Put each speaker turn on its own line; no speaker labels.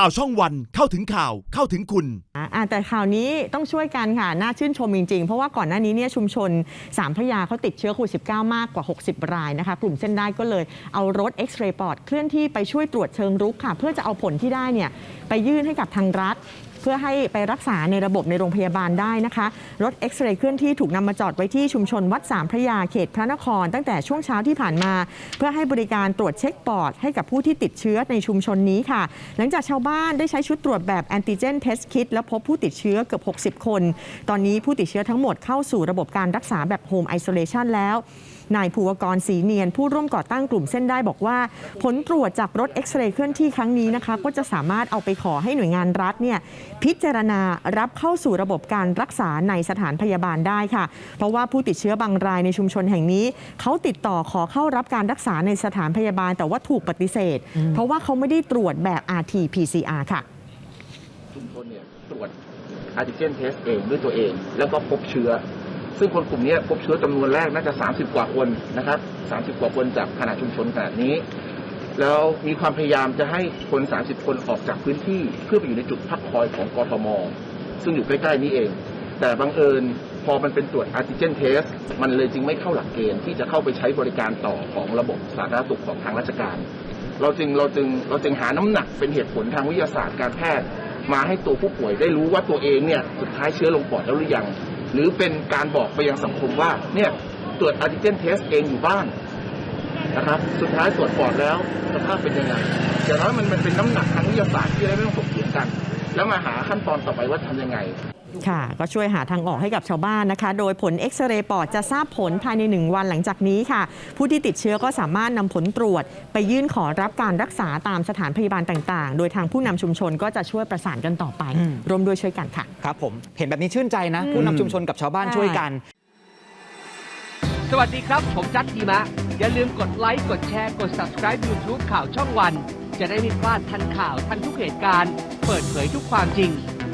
ข่าวช่องวันเข้าถึงข่าวเข้าถึงคุณ
อ่าแต่ข่าวนี้ต้องช่วยกันค่ะ น่าชื่นชมจริง ๆ เพราะว่าก่อนหน้านี้เนี่ยชุมชนสามพระยาเขาติดเชื้อโควิด -19 มากกว่า 60 รายนะคะ กลุ่มเส้นได้ก็เลยเอารถเอ็กซเรย์ปอดเคลื่อนที่ไปช่วยตรวจเชิงรุกค่ะ เพื่อจะเอาผลที่ได้เนี่ยไปยื่นให้กับทางรัฐ พื่อให้ไปรักษาในระบบในโรงพยาบาลได้นะคะ รถเอ็กซเรย์เคลื่อนที่ถูกนำมาจอดไว้ที่ชุมชนวัดสามพระยาเขตพระนคร ตั้งแต่ช่วงเช้าที่ผ่านมา เพื่อให้บริการตรวจเช็คปอด ให้กับผู้ที่ติดเชื้อในชุมชนนี้ค่ะ หลังจากชาวบ้านได้ใช้ชุดตรวจแบบแอนติเจนเทสคิดแล้วพบผู้ติดเชื้อเกือบ 60 คน ตอนนี้ผู้ติดเชื้อทั้งหมดเข้าสู่ระบบการรักษาแบบโฮมไอโซเลชันแล้ว นายภูวกรศรีเนียน ผู้ร่วมก่อตั้งกลุ่มเส้นได้บอกว่า ผลตรวจจากรถเอ็กซเรย์เคลื่อนที่ครั้งนี้นะคะ ก็จะสามารถเอาไปขอให้หน่วยงานรัฐเนี่ยพิจารณารับเข้าสู่ระบบการรักษาในสถานพยาบาลได้ค่ะ เพราะว่าผู้ติดเชื้อบางรายในชุมชนแห่งนี้ เขาติดต่อขอเข้ารับการรักษาในสถานพยาบาล แต่ว่าถูกปฏิเสธ เพราะว่าเขาไม่ได้ตรวจแบบ RT-PCR ค่ะ
ชุมชนเนี่ยตรวจอาร์ติเจนเทสเองด้วยตัวเอง แล้วก็พบเชื้อ ซึ่งคนกลุ่มนี้พบเชื้อจำนวนแรกน่าจะ 30 กว่าคนนะครับ 30 กว่าคนจากขนาดชุมชนขนาดนี้ แล้วมีความพยายามจะให้คน 30 คนออกจากพื้นที่เพื่อไปอยู่ในจุดพักคอยของกทม ซึ่งอยู่ใกล้ๆนี้เอง แต่บังเอิญพอมันเป็นตรวจอาร์ติเจนเทสมันเลยจึงไม่เข้าหลักเกณฑ์ที่จะเข้าไปใช้บริการต่อของระบบสาธารณสุขของทางราชการ เราจึงเราจึงเราจึงหาน้ำหนักเป็นเหตุผลทางวิทยาศาสตร์การแพทย์ มาให้ตัวผู้ป่วยได้รู้ว่าตัวเองเนี่ยสุดท้ายเชื้อลงปอดแล้วหรือยัง หรือเป็นการบอกไปยังสังคมว่า เนี่ยตรวจอาร์ติเจนเทสเองอยู่บ้านนะครับ สุดท้ายตรวจปอดแล้วสภาพเป็นยังไงอย่างน้อยมันเป็นน้ำหนักทางวิทยาศาสตร์ที่จะได้ไม่ต้องถกเถียงกัน แล้วมาหาขั้นตอนต่อไปว่าทำยังไง
ค่ะ ก็ช่วยหาทางออกให้กับชาวบ้านนะคะ โดยผลเอ็กซเรย์ปอดจะทราบผลภายใน 1 วันหลังจากนี้ค่ะ ผู้ที่ติดเชื้อก็สามารถนำผลตรวจ ไปยื่นขอรับการรักษาตามสถานพยาบาลต่างๆ โดยทางผู้นำชุมชนก็จะช่วยประสานกันต่อไป
อืม
ร่วมด้วยช่วยกันค่ะ
ครับผมเห็นแบบนี้ชื่นใจนะ
อืม
ผู้นำชุมชนกับชาวบ้าน
ใช่
ช่วยกัน
สวัสดีครับ ผมจัดทีมะ อย่าลืมกดไลค์กดแชร์กด subscribe YouTube ข่าวช่องวัน จะได้ไม่พลาดทันข่าวทันทุกเหตุการณ์ เปิดเผยทุกความจริง